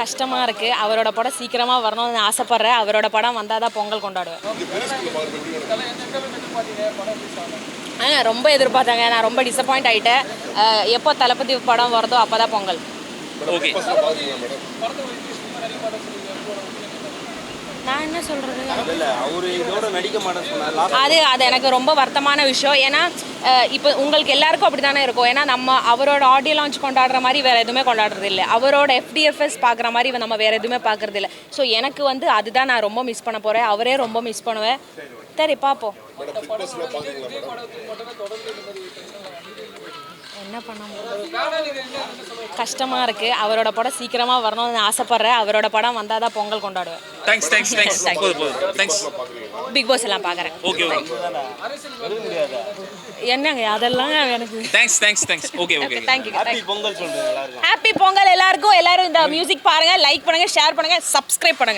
கஷ்டமாக இருக்குது அவரோட படம் சீக்கிரமாக வரணும்னு ஆசைப்பட்றேன். அவரோட படம் வந்தால் தான் பொங்கல் கொண்டாடுவேன். ஆ ரொம்ப எதிர்பார்த்தாங்க. நான் ரொம்ப டிசப்பாயிண்ட் ஆகிட்டேன் எப்போ தளபதி படம் வருதோ அப்போ தான் பொங்கல். ஓகே. என்ன சொல்கிறது அது அது எனக்கு ரொம்ப வருத்தமான விஷயம். ஏன்னா இப்போ உங்களுக்கு எல்லாருக்கும் அப்படி தானே இருக்கும். ஏன்னா நம்ம அவரோட ஆடியோ லான்ச் கொண்டாடுற மாதிரி வேறு எதுவுமே கொண்டாடுறது இல்லை. அவரோட எஃப்டிஎஃப்எஸ் பார்க்குற மாதிரி நம்ம வேறு எதுவுமே பார்க்குறது இல்லை. ஸோ எனக்கு வந்து அதுதான் நான் ரொம்ப மிஸ் பண்ண போகிறேன் அவரே ரொம்ப மிஸ் பண்ணுவேன். சரி பார்ப்போம் என்ன பண்ண முடியும்? கஷ்டமாக இருக்குது அவரோட படம் சீக்கிரமாக வரணும்னு ஆசைப்பட்றேன். அவரோட படம் வந்தால் தான் Pongal கொண்டாடுவேன். Thanks thanks thanks thanks Big Boss எல்லாம் பார்க்குறேன் ஓகே ஓகே என்னங்க அதெல்லாம் எனக்கு thanks thanks thanks okay okay thank you happy Pongal சொல்றேன் எல்லாருக்கும். ஹாப்பி பொங்கல் எல்லாருக்கும். எல்லாரும் இந்த மியூசிக் பாருங்க லைக் பண்ணுங்க ஷேர் பண்ணுங்க சப்ஸ்கிரைப் பண்ணுங்க.